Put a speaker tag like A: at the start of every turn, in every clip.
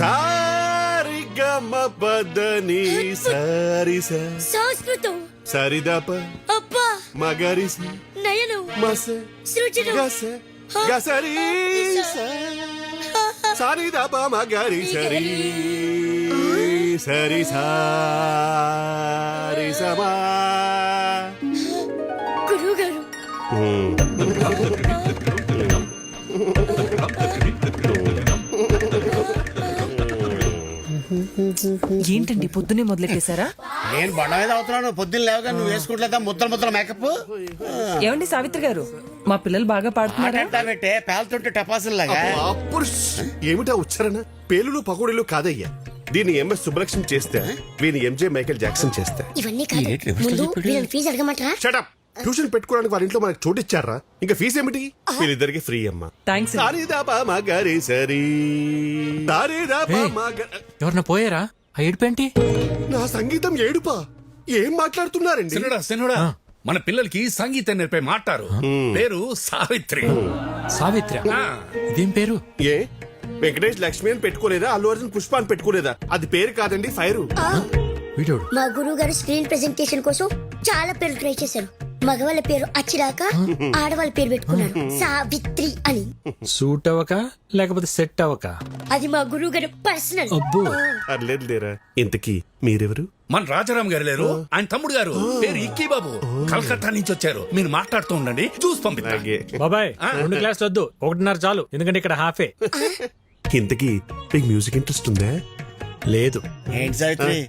A: సారి గమ పదని సారి
B: సంస్కృతం
A: సరిదప.
B: అబ్బా.
A: మగరి స
B: నయనం.
A: మస.
B: సృజనం.
A: గస. గసరి సరిదప మగరి సరి సరి సారి సమా
B: గురువు
C: ఏంటండి పొద్దునే మొదలెట్టేశారా?
D: నేను బండ మీద అవుతున్నాను. పొద్దున్న లేవగా నువ్వు వేసుకుంటలేదా? ముద్దల ముద్దల మేకప్?
C: ఏమండి సావిత్రి గారు? మా పిల్లలు బాగా పాడుతున్నారా?
D: పేలుతుంటే టపాసులు లాగా.
A: ఏమిటా ఉచ్చారణ? పేలులు పకోడీలు కాదయ్యా. దీన్ని ఎంఎస్ సుబ్బలక్ష్మి చేస్తే వీని ఎంజే మైకేల్ జాక్సన్ చేస్తే.
B: ఇవన్నీ కాదు. ముందు వీళ్ళని ఫీజు అడగమంటారా?
A: షటప్ ట్యూషన్ పెట్టుకోవడానికి వాళ్ళ ఇంట్లో మనకు చోటు ఇచ్చారా? ఇంకా ఫీజు ఏమిటి? వీళ్ళిద్దరికి ఫ్రీ అమ్మా.
C: థ్యాంక్స్
A: సారీదాపా మగరి సరి. సారీదాపా మగ
E: ఎవరన్నా పోయారా? ఏడుపేంటి?
A: నా సంగీతం ఏడుపా. ఏం మాట్లాడుతున్నారండి?
F: సినుడా సినుడా మన పిల్లలకి సంగీతం నేర్పే మాటారు పేరు సావిత్రి.
E: సావిత్ర
F: ఆ,
E: ఇదేం పేరు?
A: ఏ? వెంకటేష్ లక్ష్మి అని పెట్టుకోలేదా? అల్లు అర్జున్ పుష్ప అని పెట్టుకోలేదా? అది పేరు కాదండి ఫైరు.
E: వీడోడు
B: మా గురువు గారు స్క్రీన్ ప్రెజెంటేషన్ కోసం చాలా పేర్లు ట్రై చేశారు. మగవాళ్ళ పేరు అచ్చిరాక ఆడవాళ్ళ పేరు పెట్టుకున్నారు సావిత్రి అని.
E: సూట్ అవ్వక లేకపోతే సెట్ అవ్వక
B: అది మా గురువు గారు పర్సనల్.
E: అబ్బో.
A: అర్లేదు లేరా? ఇంతకీ మీరెవరు?
F: మన రాజారాం గారు లేరు ఆయన తమ్ముడు గారు. పేరు ఇక్కీ బాబు కలకత్తా నుంచి వచ్చారు. మీరు మాట్లాడుతూ ఉండండి చూసి పంపిస్తా.
A: అలాగే.
E: బాబాయ్ రెండు క్లాసులు వద్దు. ఒకటిన్నర చాలు. ఎందుకంటే ఇక్కడ హాఫే.
A: ఇంతకీ మీకు మ్యూజిక్ ఇంట్రెస్ట్ ఉందా?
E: లేదు.
D: ఏంటి సావిత్రి?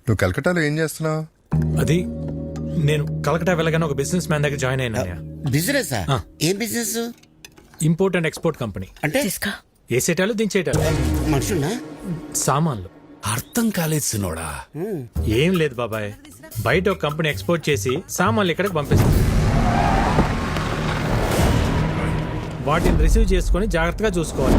G: నువ్వు కలకటాలో ఏం చేస్తున్నావు?
E: అది నేను కలకటా వెళ్ళగానే ఒక బిజినెస్ మ్యాన్ దగ్గర జాయిన్ అయినా
D: బిజినెస్
E: ఆ.
D: ఏం business
E: import and export company
D: అంటే?
E: వేసేటాలు దించేటాలు
D: మనుషున్నా
E: సామాన్లు.
F: అర్థం కాలేదు సినోడా.
E: ఏం లేదు బాబాయ్. బయట ఒక కంపెనీ ఎక్స్పోర్ట్ చేసి సామాన్లు ఇక్కడికి పంపిస్తుంది వాటిని రిసీవ్ చేసుకొని జాగ్రత్తగా చూసుకోవాలి.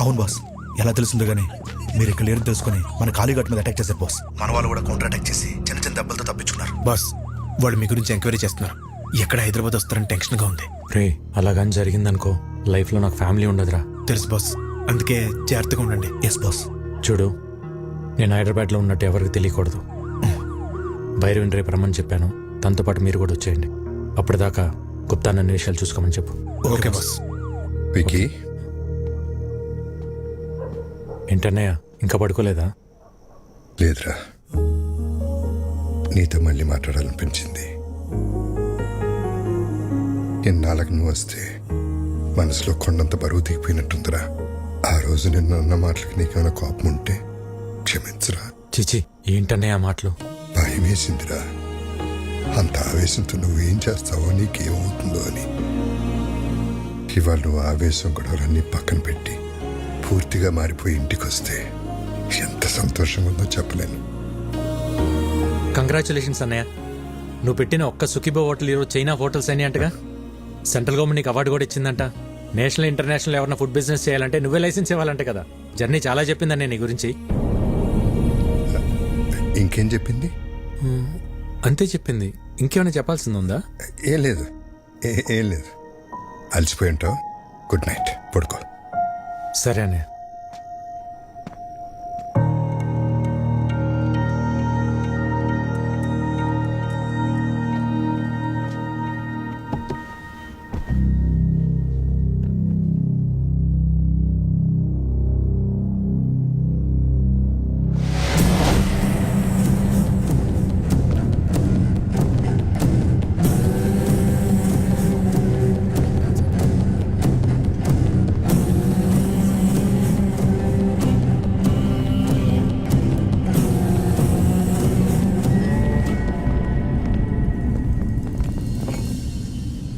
H: అవును బాస్. ఎలా తెలుస్తుందో గానీ మీరు ఇక్కడ లేరు తెలుసుకుని మన కాళీఘాట్ మీద అటాక్ చేశారు బాస్. మన వాళ్ళు కూడా కౌంటర్ అటాక్ చేసి చిన్న చిన్న దెబ్బలతో తప్పించుకున్నారు. బాస్ వాళ్ళు మీ గురించి ఎంక్వైరీ చేస్తున్నారు. ఎక్కడ హైదరాబాద్ వస్తారని టెన్షన్గా ఉంది.
E: రే అలాగని జరిగిందనుకో లైఫ్లో నాకు ఫ్యామిలీ ఉండదురా.
H: తెలుసు బాస్. అందుకే జాగ్రత్తగా ఉండండి. Yes boss.
E: చూడు నేను హైదరాబాద్లో ఉన్నట్టు ఎవరికి తెలియకూడదు. భైరవిని రేపు రమ్మని చెప్పాను. తనతో పాటు మీరు కూడా వచ్చేయండి. అప్పటిదాకా గుప్తా నన్ను విషయాలు చూసుకోమని చెప్పు.
H: Okay boss.
G: వికీ
E: ఏంటన్నయ్య ఇంకా పడుకోలేదా?
G: లేదురా. నీతో మళ్ళీ మాట్లాడాలనిపించింది. ఎన్నాళ్ళకి నువ్వు వస్తే మనసులో కొండంత బరువు దిగిపోయినట్టుందిరా ఆ రోజు నిన్ను అన్న మాటలకి నీకేమైనా కోపం ఉంటే క్షమించరా.
E: చిచి ఏంటన్నయ్య ఆ మాటలు?
G: భయం వేసిందిరా. అంత ఆవేశంతో నువ్వేం చేస్తావో నీకేమవుతుందో అని. ఇవాళ నువ్వు ఆవేశం గొడవలన్నీ పక్కన పెట్టి పూర్తిగా మారిపోయి ఇంటికి వస్తే ఎంత సంతోషంగా ఉందో చెప్పలేను.
E: కంగ్రాచులేషన్స్ అన్నయ్య. నువ్వు పెట్టిన ఒక్క సుఖీబో హోటల్ ఈరోజు చైనా హోటల్స్ అని అంటగా? సెంట్రల్ గవర్నమెంట్ నీకు అవార్డు కూడా ఇచ్చిందంట. నేషనల్ ఇంటర్నేషనల్ ఎవరైనా ఫుడ్ బిజినెస్ చేయాలంటే నువ్వే లైసెన్స్ ఇవ్వాలంటే కదా. జర్నీ చాలా చెప్పిందన్నయ్య నీ గురించి.
G: ఇంకేం చెప్పింది?
E: అంతే చెప్పింది. ఇంకేమైనా చెప్పాల్సింది ఉందా?
G: ఏం లేదు. ఏ- ఏం లేదు. అలసిపోయి ఉంటావు. గుడ్ నైట్ పడుకో.
E: సరే అన్నయ్య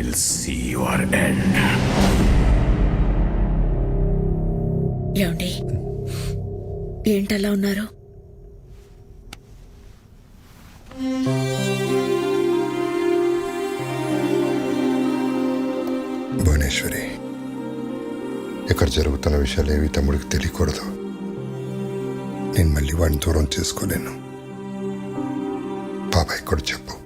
I: I'll see your end
J: ఏమండి? ఏంటలా ఉన్నారు?
G: భువనేశ్వరి ఇక్కడ జరుగుతున్న విషయాలు ఏవి తమ్ముడికి తెలియకూడదు. నేను మళ్ళీ వాడిని దూరం చేసుకోలేను. బాబాయ్ కూడా చెప్పు.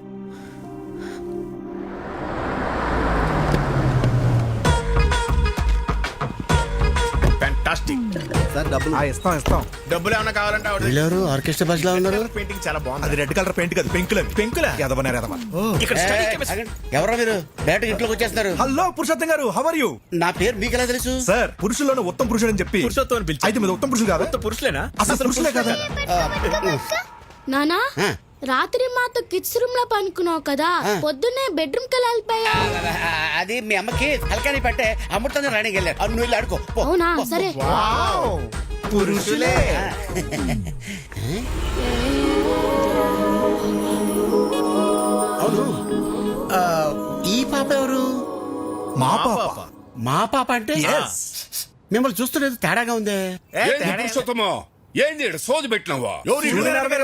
H: ఇస్తాం ఇస్తాం.
F: డబ్బులు ఏమైనా కావాలంటే ఆవిడ
D: వీళ్ళెవరు ఆర్కెస్ట్రా బస్ లా ఉన్నారు?
F: పెయింటింగ్ చాలా బాగుంది.
H: అది రెడ్ కలర్ పెయింట్ కాదు పెంకుల? పెంకుల ఎదవనారు ఎదవ
F: ఇక్కడ
D: ఏ,
F: study chemistry.
D: ఆగండి. ఎవరో మీరు? బయట ఇంట్లోకి వచ్చేస్తున్నారు.
H: హలో పురుషోత్తం గారు హౌ ఆర్ యు
D: నా పేరు మీకు ఎలా తెలుసు?
H: సార్ పురుషుల్లోనే ఉత్తమ పురుషుడు అని చెప్పి
F: పురుషోత్తం అని పిలిచి
H: అయితే మీద ఉత్తమ పురుషుడు కాదా?
F: పురుషులేనా?
H: అసలు పురుషులే కదా?
B: నానా
D: ఆ.
B: రాత్రి మాతో కిడ్స్ రూమ్లో పనుకున్నావు కదా? పొద్దున్నే బెడ్రూమ్కి వెళ్ళిపోయా?
D: ఆ, అది మీ అమ్మకి తలకాని పట్టే అమృతంగా రాణికి వెళ్ళారు. అవును, నువ్వు వెళ్ళి ఆడుకో. పో.
B: అవునా?
D: పో,
B: సరే.
H: పురుషులే.
D: అవును. ఆ, ఈ పాప ఎవరు?
H: మా పాప.
D: మా పాప అంటే? మిమ్మల్ని చూస్తున్నది తేడాగా ఉందే.
F: పురుషోత్తమో? ఏంది సోది పెట్టినావా?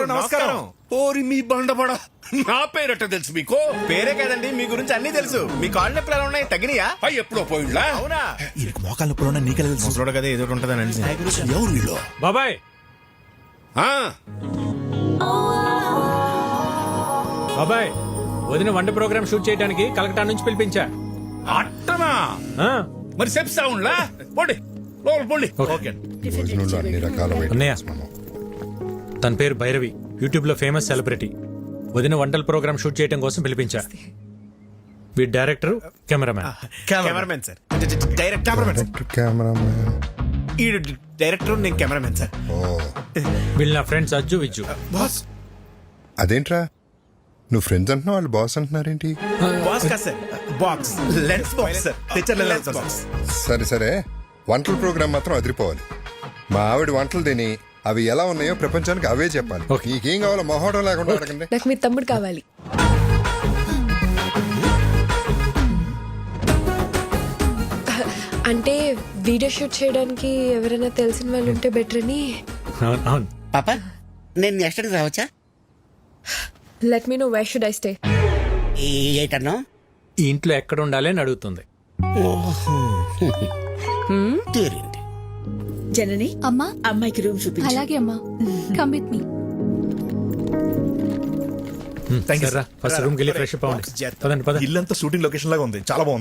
H: నమస్కారం.
F: ఓరి మీ బండబడ. నా పేరట తెలుసు మీకు?
H: పేరే కదండి మీ గురించి అన్ని తెలుసు. మీ కాళ్ళు నొప్పులు ఎలా ఉన్నాయి? తగినయా?
F: అయ్యి ఎప్పుడో పోయిండ్లా?
H: అవునా? వీరికి మోకాళ్ళ నొప్పులు ఉన్నా నీకెలా తెలుసు? ముసలోడు కదా ఏదో ఉంటుందని
F: ఎవరు వీళ్ళు?
E: బాబాయ్!
F: ఆ,
E: బాబాయ్ వదిన వంట ప్రోగ్రామ్ షూట్ చేయడానికి కలకటా నుంచి పిలిపించా.
F: అట్టనా? మరి పోండి లోపల పోండి.
E: ఓకే.
G: భోజనంలో అన్ని రకాల
E: అన్నయ్య.
G: వైటమిన్స్ మనం
E: తన పేరు భైరవి. యూట్యూబ్లో ఫేమస్ సెలబ్రిటీ. వదిన వంటల ప్రోగ్రామ్ షూట్ చేయడం కోసం పిలిపించా. We director cameraman.
H: Cameramen sir. Direct cameramen
G: director cameraman.
H: ఈ డైరెక్టర్ నేను కెమెరామెన్ సార్.
G: ఓ.
E: వీళ్ళు నా ఫ్రెండ్స్ అజ్జు విజ్జు.
H: బాస్.
G: అదేంట్రా? నువ్వు ఫ్రెండ్స్ అంటున్నావు వాళ్ళు బాస్ అంటున్నారేంటి?
H: బాస్ కా sir? Box. Lens box sir. తెచ్చర్ lens box.
G: సరే సరే. వంటల ప్రోగ్రామ్ మాత్రం అదిరిపోవాలి. మా ఆవిడ వంటలు తిని అవి ఎలా ఉన్నాయో ప్రపంచానికి అవే చెప్పాలి. నీకేం కావాలో మొహోటం లేకుండా అడగండి.
K: నాకు మీ తమ్ముడు కావాలి. అంటే వీడియో షూట్ చేయడానికి ఎవరైనా తెలిసిన వాళ్ళు ఉంటే బెటర్ అని.
E: అవును అవును.
D: పాప నేను నెక్స్ట్ టైం రావచ్చా?
K: Let me know why should I stay
D: ఏటన్నా?
E: ఇంట్లో ఎక్కడ ఉండాలి అని అడుగుతుంది.
D: తీరింది.
J: జనని
K: అమ్మా.
J: అమ్మాయికి రూమ్ చూపించు.
K: అలాగే అమ్మా. కమ్ విత్ మీ
E: సరే
H: sir.
E: ఫస్ట్ రూమ్కి వెళ్ళి ఫ్రెష్ అప్ అవ్వండి. పదండి పదండి.
H: ఇల్లంతా షూటింగ్ లొకేషన్ లాగా ఉంది. చాలా బాగుంది.